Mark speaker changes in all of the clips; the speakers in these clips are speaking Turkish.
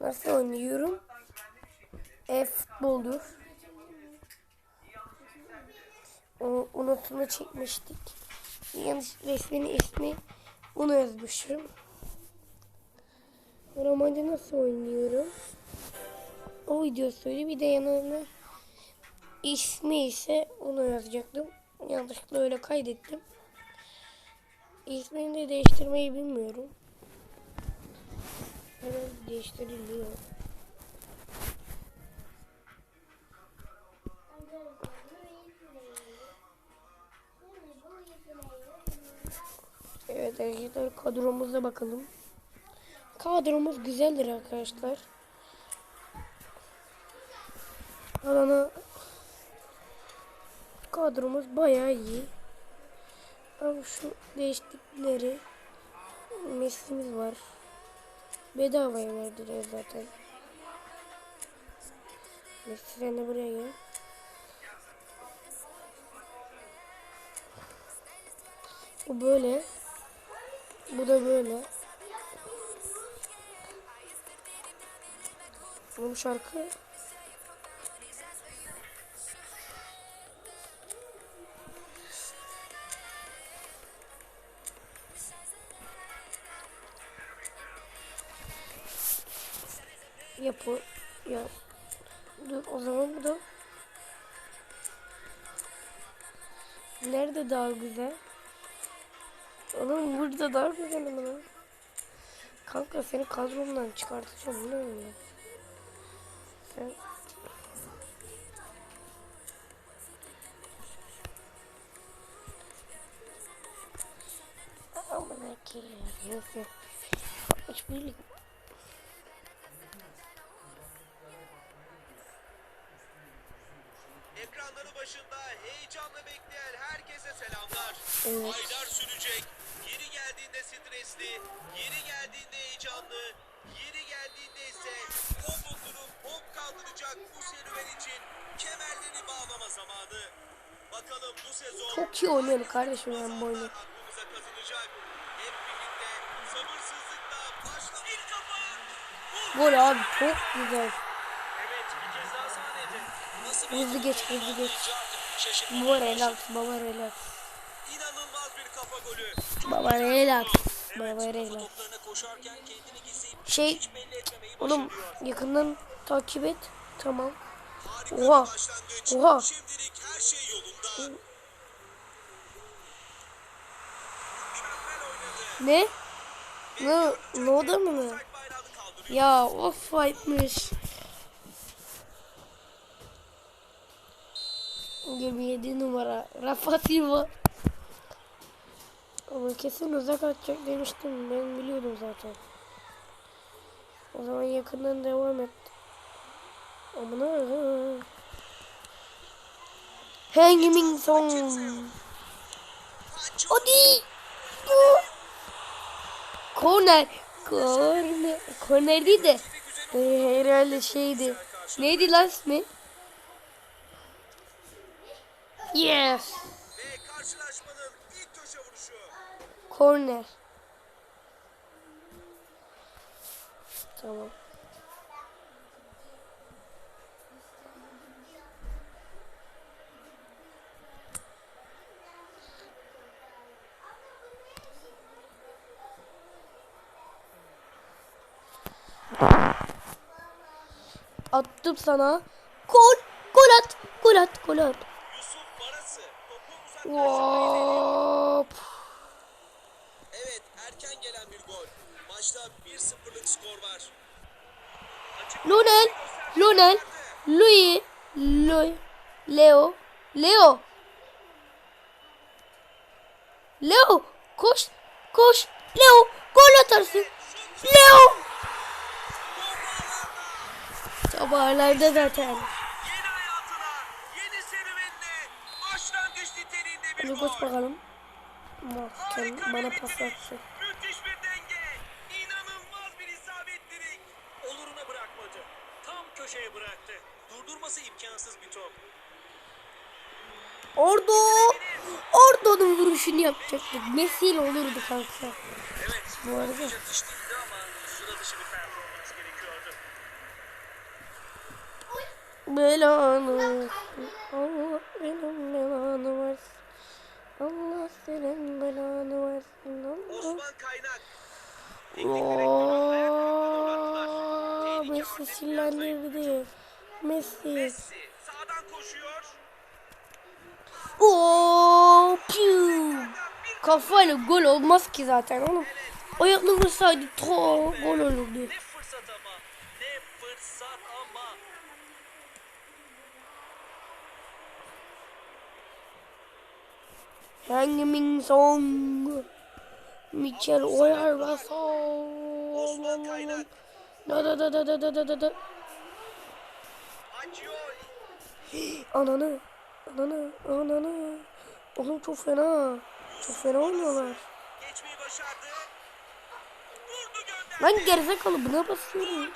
Speaker 1: Nasıl oynuyorum? E futboldur. O unutunu çekmiştik. Yanlış resmin ismi bunu yazmışım. Romancı nasıl oynuyorum? O videosuydu. Bir de yanına ismi ise onu yazacaktım. Yanlışlıkla öyle kaydettim. İsmini de değiştirmeyi bilmiyorum. Değiştiriliyor. Evet arkadaşlar kadromuza bakalım. Kadromuz güzeldir arkadaşlar. Alana kadromuz bayağı iyi. Ama şu değişiklikleri Messi'miz var. Bedavaya verdiler zaten. Messi sen de buraya gel. Bu böyle. Bu da böyle. Bu şarkı yapı ya dur o zaman bu da nerede daha güzel? Oğlum burada daha güzel ama kanka seni kadromdan çıkartacağım bu ne öyle sen Aman ki neyse. 61'lik
Speaker 2: Ekranları başında heyecanla bekleyen herkese selamlar.
Speaker 1: Evet.
Speaker 2: Aylar sürecek. Yeri geldiğinde stresli, yeri geldiğinde heyecanlı, yeri geldiğinde ise hop oturup hop kaldıracak bu serüven için kemerleri bağlama zamanı. Bakalım bu sezon
Speaker 1: Çok iyi oynuyorum kardeşim ben bu oyunu.
Speaker 2: aklımıza kazınacak. Hep birlikte sabırsızlıkla başla. İlk kafa. Vur.
Speaker 1: Gol abi çok güzel.
Speaker 2: Evet bir kez daha sahnede. Nasıl
Speaker 1: Hızlı geç hızlı geç. Baba relax baba relax. Baba relax. Baba relax. Şey oğlum yakından takip et. Tamam. Oha. Oha. Ne? Ne? Ne o da mı?
Speaker 2: Offside bayrağını
Speaker 1: 27 numara Rafa Silva. Ama kesin uzak atacak demiştim. Ben biliyordum zaten. O zaman yakından devam et. Amına. Hanging Song. Hadi. Bu. Korner. Korner. Korner değil de. e, herhalde şeydi. Neydi lan ismi? Yes.
Speaker 2: Ve karşılaşmanın ilk köşe vuruşu.
Speaker 1: Korner. Tamam. Attım sana. Gol. Gol at. Gol at. Gol at. Hop.
Speaker 2: Evet erken gelen bir gol. Maçta 1-0'lık skor var.
Speaker 1: Lunel. Lunel. Louis. Louis. Leo. Leo. Leo. Koş. Koş. Leo. Gol atarsın. Leo. Sabahlarda zaten.
Speaker 2: Bir
Speaker 1: koş bakalım.
Speaker 2: Bir
Speaker 1: bana pas atsın.
Speaker 2: müthiş bir denge, inanılmaz bir isabetlilik. Oluruna bırakmadı, tam köşeye bıraktı. Durdurması imkansız bir top.
Speaker 1: Orada. Orada vuruşunu yapacaktık. Messi ile olurdu kanka.
Speaker 2: Evet,
Speaker 1: Bu arada. Belanı Allah benim belanı versin. Allah senin belanı versin. Allah.
Speaker 2: Osman Kaynak.
Speaker 1: Ooo Messi sinirlendirdi. Messi.
Speaker 2: Messi sağdan koşuyor.
Speaker 1: Oo piu. Kafayla gol olmaz ki zaten oğlum. Ayakla vursaydı to gol olurdu.
Speaker 2: Ne fırsat ama. Ne fırsat ama.
Speaker 1: Hangmin Song. Michel.
Speaker 2: Osman Kaynak.
Speaker 1: Da da da da da da da da da. Ananı. Ananı. Ananı. Oğlum çok fena. Çok fena oynuyorlar. Ben gerizekalı buna basıyorum.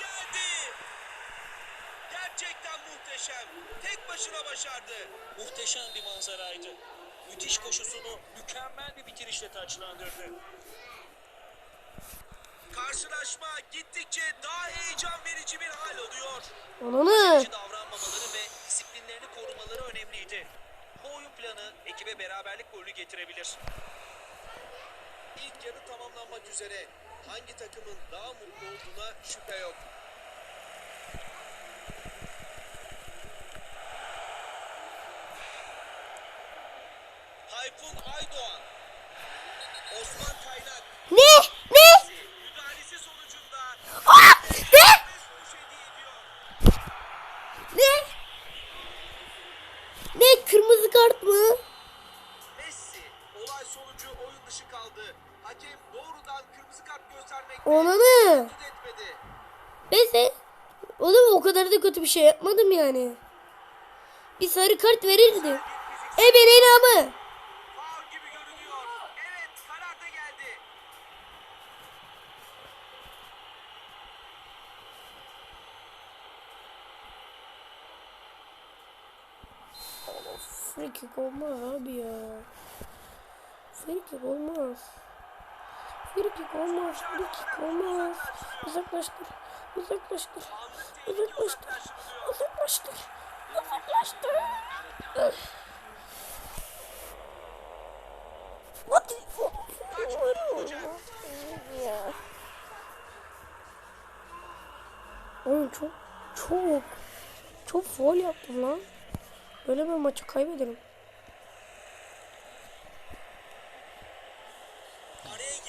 Speaker 2: Gerçekten muhteşem. Tek başına başardı. Muhteşem bir manzaraydı. Müthiş koşusunu mükemmel bir bitirişle taçlandırdı. Karşılaşma gittikçe daha heyecan verici bir hal alıyor.
Speaker 1: Ananı.
Speaker 2: Davranmamaları ve disiplinlerini korumaları önemliydi. Bu oyun planı ekibe beraberlik golü getirebilir. İlk yarı tamamlanmak üzere. Hangi takımın daha mutlu olduğuna şüphe yok.
Speaker 1: kötü bir şey yapmadım yani. Bir sarı kart verildi. Ebenin amı. Frikik olmaz abi ya. Frikik olmaz. Frikik olmaz. Frikik olmaz. Uzaklaştır. Uzaklaştır. Uzaklaştır. Uzaklaştır. Uzaklaştır. Hadi. Oğlum çok çok çok foul yaptım lan. Böyle bir maçı kaybederim.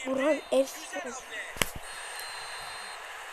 Speaker 2: Araya girdi.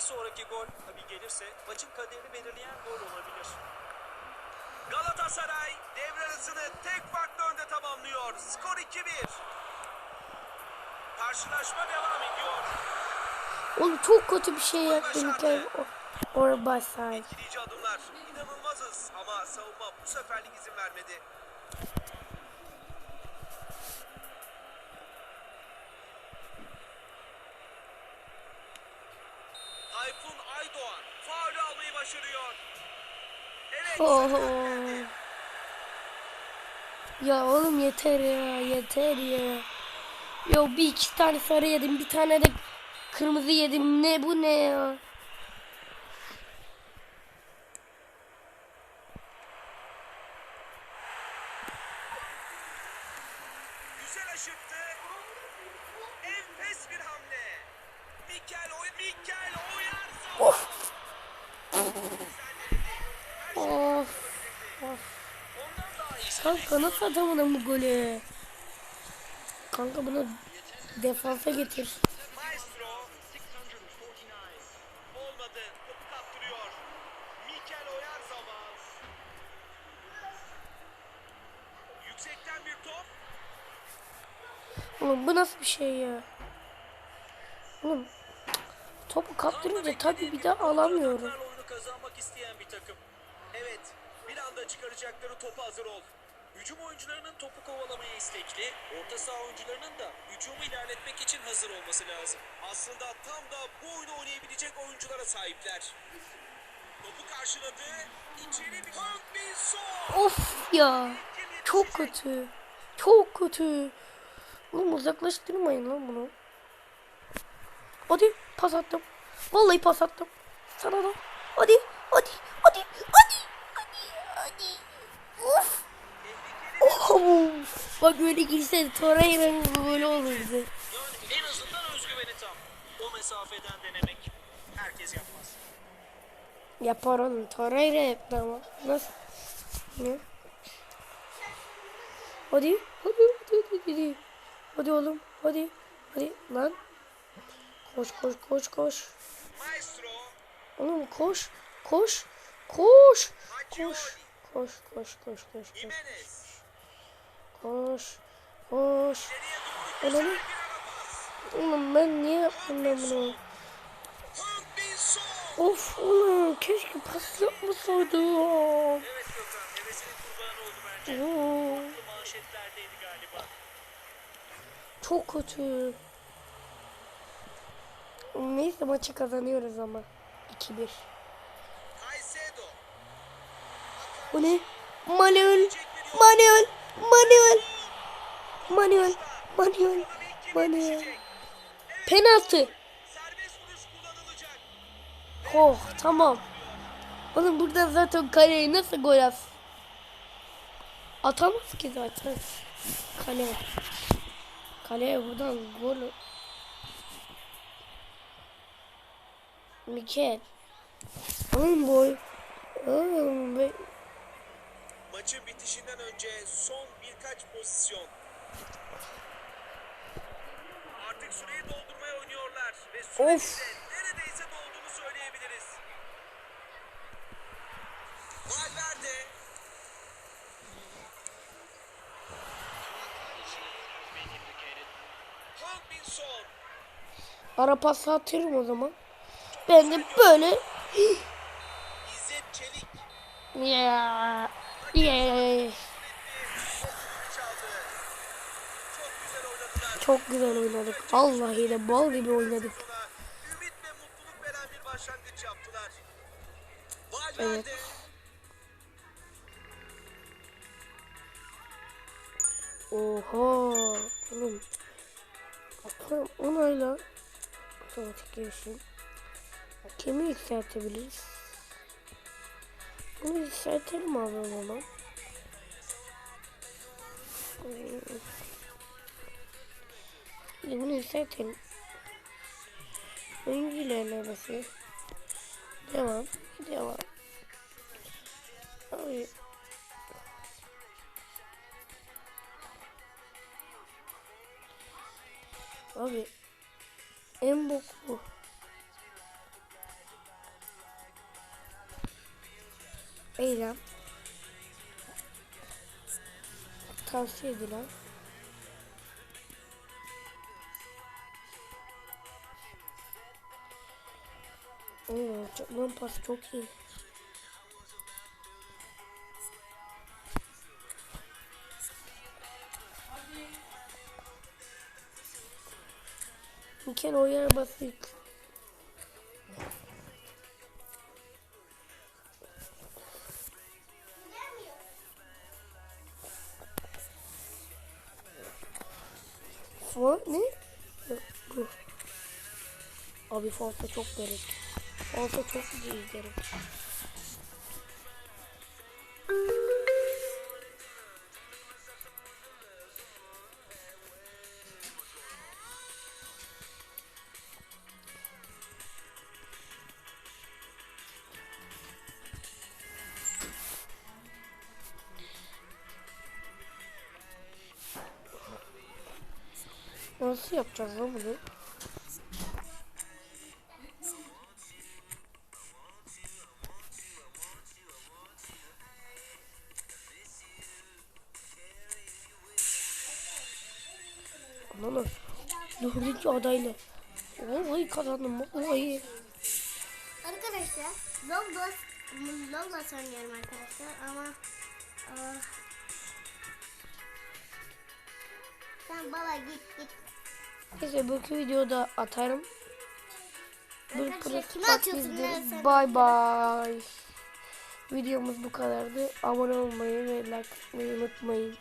Speaker 2: Bir
Speaker 3: sonraki gol tabii gelirse maçın kaderini belirleyen gol olabilir.
Speaker 2: Galatasaray devre arasını tek farklı önde tamamlıyor. Skor 2-1. Karşılaşma devam ediyor.
Speaker 1: Oğlum çok kötü bir şey yaptım ki. Orbasay.
Speaker 2: Etkileyici adımlar. İnanılmazız ama savunma bu seferlik izin vermedi.
Speaker 1: Oho. Ya oğlum yeter ya yeter ya. Ya bir iki tane sarı yedim bir tane de kırmızı yedim ne bu ne ya.
Speaker 2: Güzel aşırttı. Enfes bir hamle. Mikel Oy Mikel Oyarzabal.
Speaker 1: Of. Of.
Speaker 2: Ondan daha iyi.
Speaker 1: Kanka nasıl atamadın bu golü? Kanka bunu defansa getir.
Speaker 2: Maestro 649. Olmadı. Topu kaptırıyor. Mikel Oyarzabal. Yüksekten bir top.
Speaker 1: Oğlum bu nasıl bir şey ya? Oğlum topu kaptırınca tabii bir daha alamıyorum.
Speaker 3: Kazanmak isteyen bir takım.
Speaker 2: Evet, bir anda çıkaracakları topa hazır ol.
Speaker 3: Hücum oyuncularının topu kovalamaya istekli, orta saha oyuncularının da hücumu ilerletmek için hazır olması lazım.
Speaker 2: Aslında tam da bu oyunu oynayabilecek oyunculara sahipler. Topu karşıladı. İçeri bir Son.
Speaker 1: Of ya. Çok kötü. Çok kötü. Oğlum uzaklaştırmayın lan bunu. Hadi pas attım. Vallahi pas attım. Sana da. Hadi. Hadi. Hadi. Hadi. Hadi. Hadi. Of. Oh. Bak böyle girse Torreira'nın golü olurdu.
Speaker 3: Yani en azından özgüveni tam. O mesafeden denemek herkes yapmaz.
Speaker 1: Yapar oğlum. Torreira yaptı ama. Nasıl? Ne? Hadi. Hadi. Hadi. Hadi. Hadi, hadi oğlum. Hadi. Hadi. Lan. Koş koş koş koş.
Speaker 2: Maestro.
Speaker 1: Oğlum koş. Koş. Koş. Koş. Koş koş koş koş koş. Koş. Koş. Ananı. Oğlum ben niye yaptım ben bunu? Of oğlum keşke pas yapmasaydım.
Speaker 3: Evet Gökhan, hevesinin kurbanı oldu bence.
Speaker 1: Oo,
Speaker 3: Aklı manşetlerdeydi galiba.
Speaker 1: Çok kötü. Neyse maçı kazanıyoruz ama. 2-1. Bu ne? Manuel. Manuel. Manuel. Manuel. Manuel. Manuel. Penaltı. Oh tamam. Oğlum buradan zaten kaleye nasıl gol at? Atamaz ki zaten. Kale. Kaleye buradan gol. Mikel. Oğlum boy. Oğlum be.
Speaker 2: Maçın bitişinden önce son birkaç pozisyon. Artık süreyi doldurmaya oynuyorlar ve sürenin
Speaker 1: Of.
Speaker 2: de neredeyse dolduğunu söyleyebiliriz. Valverde
Speaker 1: Ara pası atıyorum o zaman. Ben de böyle.
Speaker 2: İzzet Çelik
Speaker 1: Ya. Ya.
Speaker 2: çaldı. Çok güzel
Speaker 1: oynadık. Vallahi de bal gibi oynadık.
Speaker 2: Sonra ümit ve mutluluk veren bir başlangıç yaptılar. Valverde
Speaker 1: Oha. Oğlum. Bakalım onayla. Otomatik gelişim. Kimi yükseltebiliriz? Bunu yükseltelim. Bir de bunu yükseltelim. Oyuncu ilerlemesi. Devam. Devam. Abi. Abi en bok. Eylem. Tavsiye edilen. Oo, çok, pas çok iyi. Miken o yer Falsa çok gerek. Falsa çok iyi gerek. Nasıl yapacağız lan bunu? Ananı. Dördüncü adayla. Vallahi kazandım. Vallahi.
Speaker 4: Arkadaşlar Longbox, Longbox oynuyorum arkadaşlar ama ah. sen baba git git.
Speaker 1: Neyse bu videoda atarım.
Speaker 4: Arkadaşlar, kime atıyorsun?
Speaker 1: Bay bay. Videomuz bu kadardı. Abone olmayı ve like atmayı unutmayın.